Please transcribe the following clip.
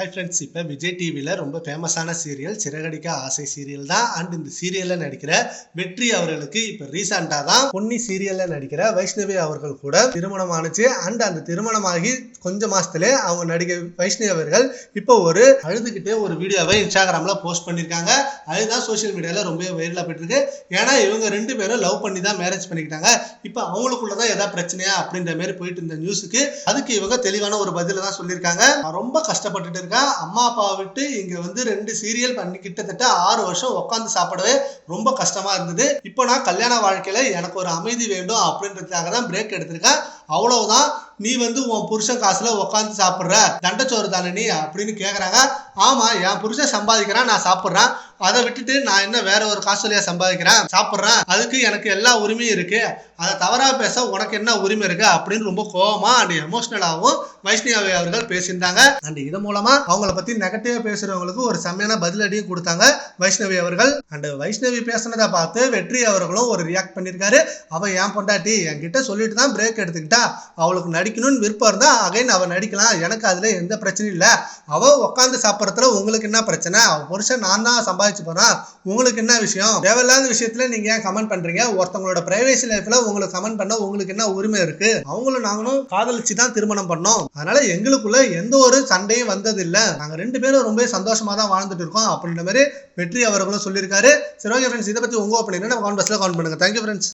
Hi friends இப்போ விஜய் டிவியில் ரொம்ப ஃபேமஸான சீரியல் சிறகடிக்க ஆசை சீரியல் தான். அண்ட் இந்த சீரியலில் நடிக்கிற வெற்றி அவர்களுக்கு இப்போ ரீசெண்டாக தான் பொன்னி சீரியலில் நடிக்கிற வைஷ்ணவி அவர்கள் கூட திருமணம் ஆனுச்சு அண்ட் அந்த திருமணமாகி கொஞ்ச மாசத்துல அவங்க நடிகை வைஷ்ணவி அவர்கள் இப்போ ஒரு அழுதுகிட்டே ஒரு வீடியோவை இன்ஸ்டாகிராமில் போஸ்ட் பண்ணியிருக்காங்க அதுதான் சோஷியல் மீடியாவில் ரொம்ப வைரலாக போயிட்டு ஏன்னா இவங்க ரெண்டு பேரும் லவ் பண்ணி தான் மேரேஜ் பண்ணிக்கிட்டாங்க. இப்போ அவங்களுக்குள்ள தான் ஏதாவது பிரச்சனையா அப்படின்ற மாதிரி போயிட்டு இருந்த நியூஸுக்கு அதுக்கு இவங்க தெளிவான ஒரு பதில தான் சொல்லியிருக்காங்க. ரொம்ப கஷ்டப்பட்டுட்டு இருக்கேன் அம்மா அப்பாவை விட்டு இங்க வந்து ரெண்டு சீரியல் பண்ணி கிட்டத்தட்ட ஆறு வருஷம் உட்காந்து சாப்பிடவே ரொம்ப கஷ்டமா இருந்தது. இப்போ நான் கல்யாண வாழ்க்கையில எனக்கு ஒரு அமைதி வேண்டும் அப்படின்றதுக்காக தான் பிரேக் எடுத்திருக்கேன். அவ்வளவுதான். நீ வந்து உன் புருஷன் காசுல உட்காந்து சாப்பிட்ற. தண்டச்சோறு தானே நீ? அப்படின்னு கேக்குறாங்க. ஆமா என் புருஷன் சம்பாதிக்கிறான் நான் சாப்பிட்றேன். அதை விட்டுட்டு நான் என்ன வேற ஒரு காசுலையா சம்பாதிக்கிறேன் சாப்பிட்றேன் அதுக்கு எனக்கு எல்லா உரிமையும் இருக்கு. அதை தவறா பேச உனக்கு என்ன உரிமை இருக்கு அப்படின்னு ரொம்ப கோபமா அண்ட் எமோஷனலாகவும் வைஷ்ணவி அவர்கள் பேசியிருந்தாங்க. அண்ட் இது மூலமா அவங்கள பத்தி நெகட்டிவா பேசுறவங்களுக்கு ஒரு செம்மையான பதிலடியும் கொடுத்தாங்க வைஷ்ணவி அவர்கள். அண்ட் வைஷ்ணவி பேசுனதை பார்த்து வெற்றி அவர்களும் ஒரு ரியாக்ட் பண்ணியிருக்காரு. அவ என் பொண்டாட்டி? என்கிட்ட சொல்லிட்டு தான் பிரேக் எடுத்துக்கிட்டா. அவளுக்கு நடிக்கணும்னு விருப்பம் இருந்தா அகைன் அவ நடிக்கலாம். எனக்கு அதுல எந்த பிரச்சனையும் இல்லை. அவ உட்காந்து சாப்பிட்றதுல உங்களுக்கு என்ன பிரச்சனை? அவ புருஷன் நான் தான் சம்பாதிச்சு போறேன் உங்களுக்கு என்ன விஷயம்? தேவையில்லாத விஷயத்துல நீங்க ஏன் கமெண்ட் பண்றீங்க? ஒருத்தவங்களோட பிரைவேசி லைஃப்ல உங்களுக்கு கமெண்ட் பண்ண உங்களுக்கு என்ன உரிமை இருக்கு? அவங்களும் நாங்களும் காதலிச்சு தான் திருமணம் பண்ணோம். அதனால எங்களுக்குள்ள எந்த ஒரு சண்டையும் வந்தது இல்ல நாங்க ரெண்டு பேரும் ரொம்ப சந்தோஷமா தான் வாழ்ந்துட்டு இருக்கோம். அப்படின்ற மாதிரி வெற்றி அவர்களும் சொல்லியிருக்காரு. சரி ஓகே ஃப்ரெண்ட்ஸ் இதை பத்தி உங்க ஒப்பீனியன் நம்ம கான்வர்ஸ்ல கவுண்ட் பண்ணுங்க. Thank you friends